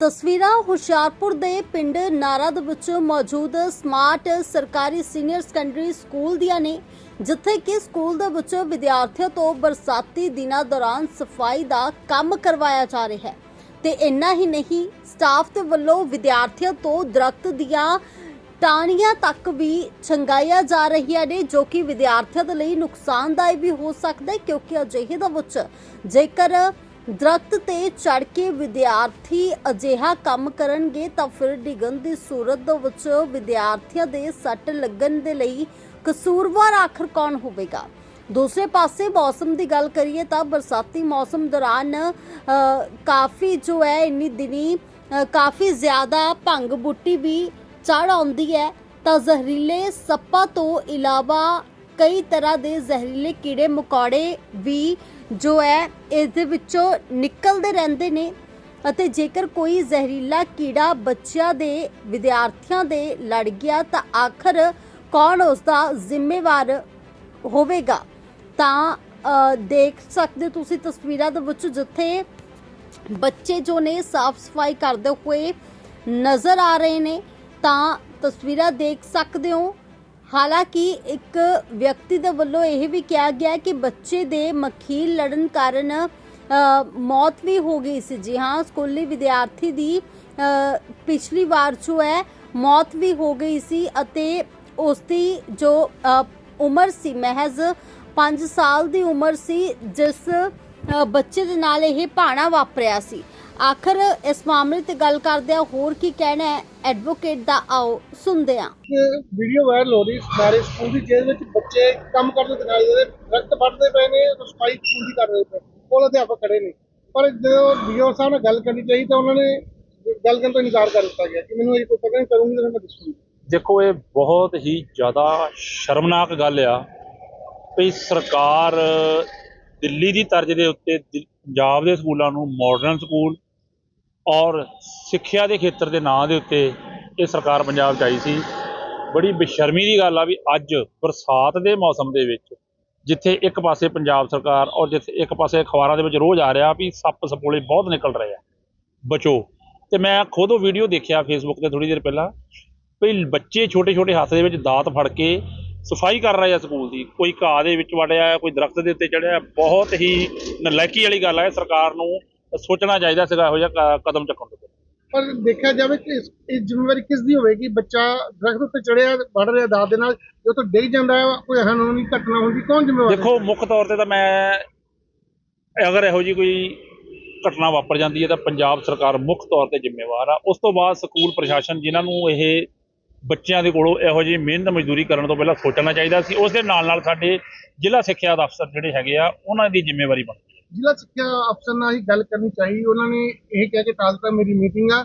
ਤਸਵੀਰਾਂ ਹੁਸ਼ਿਆਰਪੁਰ ਦੇ ਪਿੰਡ ਨਾਰਾ ਦੇ ਵਿੱਚ ਮੌਜੂਦ ਸਮਾਰਟ ਸਰਕਾਰੀ ਸੀਨੀਅਰ ਸੈਕੰਡਰੀ ਸਕੂਲ ਦੀਆਂ ਨੇ, ਜਿੱਥੇ ਕਿ ਸਕੂਲ ਦੇ ਵਿੱਚ ਵਿਦਿਆਰਥੀਆਂ ਤੋਂ ਬਰਸਾਤੀ ਦਿਨਾਂ ਦੌਰਾਨ ਸਫ਼ਾਈ ਦਾ ਕੰਮ ਕਰਵਾਇਆ ਜਾ ਰਿਹਾ ਹੈ। ਤੇ ਇੰਨਾ ਹੀ ਨਹੀਂ, ਸਟਾਫ ਦੇ ਵੱਲੋਂ ਵਿਦਿਆਰਥੀਆਂ ਤੋਂ ਦਰਖਤ ਦੀਆਂ ਟਾਹਣੀਆਂ ਤੱਕ ਵੀ ਛੰਗਾਈਆਂ ਜਾ ਰਹੀਆਂ ਨੇ, ਜੋ ਕਿ ਵਿਦਿਆਰਥੀਆਂ ਦੇ ਲਈ ਨੁਕਸਾਨਦਾਇਕ ਵੀ ਹੋ ਸਕਦਾ ਹੈ, ਕਿਉਂਕਿ ਅਜਿਹੇ ਦੇ ਵਿੱਚ ਜੇਕਰ ਦਰਖਤ ਤੇ ਚੜ ਕੇ ਵਿਦਿਆਰਥੀ ਅਜਿਹਾ ਕੰਮ ਕਰਨਗੇ ਤਾਂ ਫਿਰ ਡਿੱਗਣ ਦੀ ਸੂਰਤ ਦੇ ਵਿੱਚ ਵਿਦਿਆਰਥੀਆਂ ਦੇ ਸੱਟ ਲੱਗਣ ਦੇ ਲਈ ਕਸੂਰਵਾਰ ਆਖਰ ਕੌਣ ਹੋਵੇਗਾ? ਦੂਸਰੇ ਪਾਸੇ ਮੌਸਮ ਦੀ ਗੱਲ ਕਰੀਏ ਤਾਂ ਬਰਸਾਤੀ ਮੌਸਮ ਦੌਰਾਨ ਕਾਫੀ ਜੋ ਹੈ ਇੰਨੀ ਦਿਨੀ ਕਾਫੀ ਜ਼ਿਆਦਾ ਭੰਗ ਬੁੱਟੀ ਵੀ ਚੜ ਆਉਂਦੀ ਹੈ। ਤਾਂ ਜ਼ਹਿਰੀਲੇ ਸੱਪਾਂ ਤੋਂ ਇਲਾਵਾ ਕਈ ਤਰ੍ਹਾਂ ਦੇ ਜ਼ਹਿਰੀਲੇ ਕੀੜੇ, ਮਕੌੜੇ ਵੀ ਜੋ ਹੈ ਇਸ ਦੇ ਵਿੱਚੋਂ ਨਿਕਲਦੇ ਰਹਿੰਦੇ ਨੇ ਅਤੇ ਜੇਕਰ ਕੋਈ ਜ਼ਹਿਰੀਲਾ ਕੀੜਾ ਬੱਚਿਆਂ ਦੇ, ਵਿਦਿਆਰਥੀਆਂ ਦੇ ਲੜ ਗਿਆ ਤਾਂ ਆਖਰ ਕੌਣ ਉਸ ਦਾ ਜ਼ਿੰਮੇਵਾਰ ਹੋਵੇਗਾ? ਤਾਂ ਦੇਖ ਸਕਦੇ ਹੋ ਤੁਸੀਂ ਤਸਵੀਰਾਂ ਦੇ ਵਿੱਚ ਜਿੱਥੇ ਬੱਚੇ ਜੋ ਨੇ ਸਾਫ਼ ਸਫ਼ਾਈ ਕਰਦੇ ਹੋਏ ਨਜ਼ਰ ਆ ਰਹੇ ਨੇ, ਤਾਂ ਤਸਵੀਰਾਂ ਦੇਖ ਸਕਦੇ ਹੋ ਹਾਲਾਂਕਿ ਇੱਕ ਵਿਅਕਤੀ ਦੇ ਵੱਲੋਂ ਇਹ ਵੀ ਕਿਹਾ ਗਿਆ ਕਿ ਬੱਚੇ ਦੇ ਮੱਖੀ ਲੜਨ ਕਾਰਨ ਮੌਤ ਵੀ ਹੋ ਗਈ ਸੀ। ਜੀ ਹਾਂ, ਸਕੂਲੀ ਵਿਦਿਆਰਥੀ ਦੀ ਪਿਛਲੀ ਵਾਰ ਜੋ ਹੈ, ਮੌਤ ਵੀ ਹੋ ਗਈ ਸੀ ਅਤੇ ਉਸ ਦੀ ਜੋ ਉਮਰ ਸੀ, ਮਹਿਜ਼ 5 ਸਾਲ ਦੀ ਉਮਰ ਸੀ, ਜਿਸ ਬੱਚੇ ਦੇ ਨਾਲ ਇਹ ਭਾਣਾ ਵਾਪਰਿਆ ਸੀ। ਆਖਰ ਇਸ ਮਾਮਲੇ ਤੇ ਗੱਲ ਕਰਦੇ ਆ ਹੋਰ ਕੀ ਕਹਿਣਾ ਹੈ? ਐਡਵੋਕੇਟ ਦਾ ਆਓ ਸੁਣਦੇ ਇੱਕ ਵੀਡੀਓ ਵਾਇਰਲ ਹੋ ਰਹੀ ਸਾਰੇ ਸਕੂਲ ਦੀ ਜੇਲ੍ਹ ਵਿੱਚ ਬੱਚੇ ਕੰਮ ਕਰਦੇ ਦਿਖਾਈ ਦੇ ਰਹੇ ਰਕਤ ਵੱਢਦੇ ਪਏ ਨੇ ਤੇ ਸਫ਼ਾਈ ਸਕੂਲ ਦੀ ਕਰ ਰਹੇ ਪਏ ਕੋਲ ਅਧਿਆਪਕ ਖੜੇ ਨੇ। ਪਰ ਜਦੋਂ ਵੀਡੀਓ ਸਾਹਿਬ ਨਾਲ ਗੱਲ ਕਰਨੀ ਚਾਹੀ ਤਾਂ ਉਹਨਾਂ ਨੇ ਗੱਲ ਕਰਨ ਤੋਂ ਇਨਕਾਰ ਕਰ ਦਿੱਤਾ ਗਿਆ ਕਿ ਮੈਨੂੰ ਇਹ ਕੋਈ ਪਤਾ ਨਹੀਂ ਕਰੂੰਗੀ ਤਾਂ ਮੈਂ ਦੱਸੂੰਗੀ। ਦੇਖੋ ਇਹ ਬਹੁਤ ਹੀ ਜ਼ਿਆਦਾ ਸ਼ਰਮਨਾਕ ਗੱਲ ਆ ਵੀ ਸਰਕਾਰ ਦਿੱਲੀ ਦੀ ਤਰਜ਼ ਦੇ ਉੱਤੇ ਪੰਜਾਬ ਦੇ ਸਕੂਲਾਂ ਨੂੰ ਮਾਡਰਨ ਸਕੂਲ ਔਰ ਸਿੱਖਿਆ ਦੇ ਖੇਤਰ ਦੇ ਨਾਂ ਦੇ ਉੱਤੇ ਇਹ ਸਰਕਾਰ ਪੰਜਾਬ 'ਚ ਆਈ ਸੀ। ਬੜੀ ਬੇਸ਼ਰਮੀ ਦੀ ਗੱਲ ਆ ਵੀ ਅੱਜ ਬਰਸਾਤ ਦੇ ਮੌਸਮ ਦੇ ਵਿੱਚ ਜਿੱਥੇ ਇੱਕ ਪਾਸੇ ਪੰਜਾਬ ਸਰਕਾਰ ਔਰ ਜਿੱਥੇ ਇੱਕ ਪਾਸੇ ਅਖਬਾਰਾਂ ਦੇ ਵਿੱਚ ਰੋਜ਼ ਆ ਰਿਹਾ ਵੀ ਸੱਪ ਸਪੋਲੇ ਬਹੁਤ ਨਿਕਲ ਰਹੇ ਆ। ਬਚੋ। ਤੇ ਮੈਂ ਖੁਦ ਉਹ ਵੀਡੀਓ ਦੇਖਿਆ ਫੇਸਬੁੱਕ ਤੇ ਥੋੜੀ ਦੇਰ ਪਹਿਲਾਂ ਵੀ ਬੱਚੇ ਛੋਟੇ ਛੋਟੇ ਹੱਥ ਦੇ ਵਿੱਚ ਦਾਤ ਫੜ ਕੇ ਸਫ਼ਾਈ ਕਰ ਰਹੇ ਆ ਸਕੂਲ ਦੀ। ਕੋਈ ਘਾਹ ਦੇ ਵਿੱਚ ਵੜਿਆ, ਕੋਈ ਦਰਖਤ ਦੇ ਉੱਤੇ ਚੜਿਆ, ਬਹੁਤ ਹੀ ਨਲਾਇਕੀ ਵਾਲੀ ਗੱਲ ਹੈ ਸਰਕਾਰ ਨੂੰ ਸੋਚਣਾ ਚਾਹੀਦਾ ਸੀਗਾ ਇਹੋ ਜਿਹਾ ਕ- ਕਦਮ ਚੁੱਕਣ ਤੋਂ ਪਹਿਲਾਂ। ਪਰ ਦੇਖਿਆ ਜਾਵੇ ਕਿ ਇਸ ਇਹ ਜ਼ਿੰਮੇਵਾਰੀ ਕਿਸ ਦੀ ਹੋਵੇਗੀ ਬੱਚਾ ਦਰਖਤ ਉੱਤੇ ਚੜਿਆ ਵੱਢ ਰਿਹਾ ਦਾਦ ਦੇ ਨਾਲ ਜੋ ਤੋਂ ਡਿੱਗ ਜਾਂਦਾ ਹੈ ਕੋਈ ਅਨਹੋਣੀ ਘਟਨਾ ਹੁੰਦੀ ਕੌਣ ਜ਼ਿੰਮੇਵਾਰ ਹੈ? ਦੇਖੋ ਮੁੱਖ ਤੌਰ ਤੇ ਤਾਂ ਮੈਂ ਅਗਰ ਇਹੋ ਜੀ ਕੋਈ ਘਟਨਾ ਵਾਪਰ ਜਾਂਦੀ ਹੈ ਤਾਂ ਪੰਜਾਬ ਸਰਕਾਰ ਮੁੱਖ ਤੌਰ ਤੇ ਜ਼ਿੰਮੇਵਾਰ ਆ ਉਸ ਤੋਂ ਬਾਅਦ ਸਕੂਲ ਪ੍ਰਸ਼ਾਸਨ ਜਿਨ੍ਹਾਂ ਨੂੰ ਇਹ ਬੱਚਿਆਂ ਦੇ ਕੋਲੋਂ ਇਹੋ ਜਿਹੀ ਮਿਹਨਤ ਮਜ਼ਦੂਰੀ ਕਰਨ ਤੋਂ ਪਹਿਲਾਂ ਸੋਚਣਾ ਚਾਹੀਦਾ ਸੀ ਉਸ ਦੇ ਨਾਲ ਨਾਲ ਸਾਡੇ ਜ਼ਿਲ੍ਹਾ ਸਿੱਖਿਆ ਅਫਸਰ ਜਿਹੜੇ ਹੈਗੇ ਆ ਉਹਨਾਂ ਦੀ ਜ਼ਿੰਮੇਵਾਰੀ ਬਣਦੀ ਹੈ ਜ਼ਿਲ੍ਹਾ ਸਿੱਖਿਆ ਅਫਸਰ ਨਾਲ ਹੀ ਗੱਲ ਕਰਨੀ ਚਾਹੀਦੀ। ਉਹਨਾਂ ਨੇ ਇਹ ਕਹਿ ਕੇ ਟਾਲਤਾ ਮੇਰੀ ਮੀਟਿੰਗ ਆ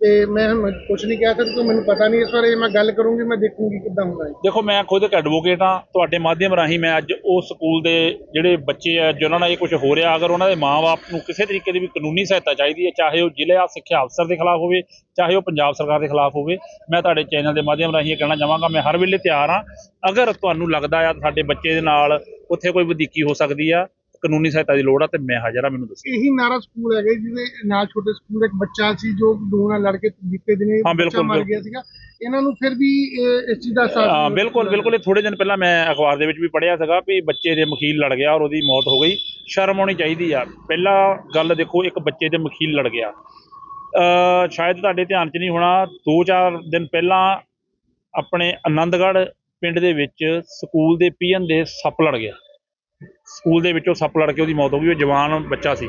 ਤੇ ਮੈਂ ਹੁਣ ਕੁਝ ਨਹੀਂ ਕਹਿ ਸਕਦਾ ਮੈਨੂੰ ਪਤਾ ਨਹੀਂ ਇਸ ਬਾਰੇ। ਮੈਂ ਗੱਲ ਕਰੂੰਗੀ, ਮੈਂ ਦੇਖੂੰਗੀ ਕਿੱਦਾਂ ਹੁੰਦਾ ਹੈ। ਦੇਖੋ, ਮੈਂ ਖੁਦ ਇੱਕ ਐਡਵੋਕੇਟ ਹਾਂ। ਤੁਹਾਡੇ ਮਾਧਿਅਮ ਰਾਹੀਂ ਮੈਂ ਅੱਜ ਉਹ ਸਕੂਲ ਦੇ ਜਿਹੜੇ ਬੱਚੇ ਆ, ਜਿਨ੍ਹਾਂ ਨਾਲ ਇਹ ਕੁਝ ਹੋ ਰਿਹਾ, ਅਗਰ ਉਹਨਾਂ ਦੇ ਮਾਪੇ ਨੂੰ ਕਿਸੇ ਤਰੀਕੇ ਦੀ ਵੀ ਕਾਨੂੰਨੀ ਸਹਾਇਤਾ ਚਾਹੀਦੀ ਹੈ, ਚਾਹੇ ਉਹ ਜ਼ਿਲ੍ਹਾ ਸਿੱਖਿਆ ਅਫਸਰ ਦੇ ਖਿਲਾਫ ਹੋਵੇ, ਚਾਹੇ ਉਹ ਪੰਜਾਬ ਸਰਕਾਰ ਦੇ ਖਿਲਾਫ ਹੋਵੇ, ਮੈਂ ਤੁਹਾਡੇ ਚੈਨਲ ਦੇ ਮਾਧਿਅਮ ਰਾਹੀਂ ਇਹ ਕਹਿਣਾ ਚਾਹਾਂਗਾ। ਮੈਂ ਹਰ ਵੇਲੇ ਤਿਆਰ ਹਾਂ। ਅਗਰ ਤੁਹਾਨੂੰ ਲੱਗਦਾ ਆ ਸਾਡੇ ਬੱਚੇ ਦੇ ਨਾਲ ਉੱਥੇ ਕੋਈ ਵਧੀਕੀ ਹੋ ਸਕਦੀ ਆ ਕਾਨੂੰਨੀ ਸਹਾਇਤਾ ਦੀ ਲੋੜ ਆ ਤੇ ਮੈਂ ਹਾਜ਼ਰ ਹਾਂ ਮੈਨੂੰ ਦੱਸੋ। ਇਹੀ ਨਾਰਾ ਸਕੂਲ ਹੈਗੇ ਜਿਹਦੇ ਨਾਲ ਛੋਟੇ ਸਕੂਲ ਦਾ ਇੱਕ ਬੱਚਾ ਸੀ ਜੋ ਦੋ ਨਾਲ ਲੜ ਕੇ ਬੀਤੇ ਦਿਨੇ ਹਾਂ, ਬਿਲਕੁਲ, ਮਰ ਗਿਆ ਸੀਗਾ। ਇਹਨਾਂ ਨੂੰ ਫਿਰ ਵੀ ਇਹ ਇਸ ਚੀਜ਼ ਦਾ ਅਹਿਸਾਸ ਹਾਂ ਨਹੀਂ ਬਿਲਕੁਲ ਬਿਲਕੁਲ। ਇਹ ਥੋੜੇ ਦਿਨ ਪਹਿਲਾਂ ਮੈਂ ਅਖਬਾਰ ਦੇ ਵਿੱਚ ਵੀ ਪੜ੍ਹਿਆ ਸੀਗਾ ਵੀ ਬੱਚੇ ਦੇ ਮਖੀਲ ਲੜ ਗਿਆ ਔਰ ਉਹਦੀ ਮੌਤ ਹੋ ਗਈ। ਸ਼ਰਮ ਆਉਣੀ ਚਾਹੀਦੀ ਆ। ਪਹਿਲਾ ਗੱਲ ਦੇਖੋ ਇੱਕ ਬੱਚੇ ਦੇ ਮਖੀਲ ਲੜ ਗਿਆ। ਅ ਸ਼ਾਇਦ ਤੁਹਾਡੇ ਧਿਆਨ 'ਚ ਨਹੀਂ ਹੋਣਾ 2-4 ਦਿਨ ਪਹਿਲਾਂ ਆਪਣੇ ਆਨੰਦਗੜ੍ਹ ਪਿੰਡ ਦੇ ਵਿੱਚ ਸਕੂਲ ਦੇ ਪੀਅਨ ਦੇ ਸੱਪ ਲੜ ਗਿਆ। ਸਕੂਲ ਦੇ ਵਿੱਚੋਂ ਸੱਪ ਲੜ ਕੇ ਉਹਦੀ ਮੌਤ ਹੋ ਗਈ, ਉਹ ਜਵਾਨ ਬੱਚਾ ਸੀ।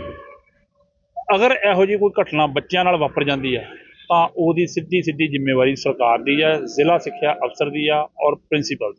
ਅਗਰ ਇਹੋ ਜਿਹੀ ਕੋਈ ਘਟਨਾ ਬੱਚਿਆਂ ਨਾਲ ਵਾਪਰ ਜਾਂਦੀ ਹੈ ਤਾਂ ਉਹਦੀ ਸਿੱਧੀ ਸਿੱਧੀ ਜ਼ਿੰਮੇਵਾਰੀ ਸਰਕਾਰ ਦੀ ਹੈ ਜ਼ਿਲ੍ਹਾ ਸਿੱਖਿਆ ਅਫਸਰ ਦੀ ਆ ਔਰ ਪ੍ਰਿੰਸੀਪਲ ਦੀ।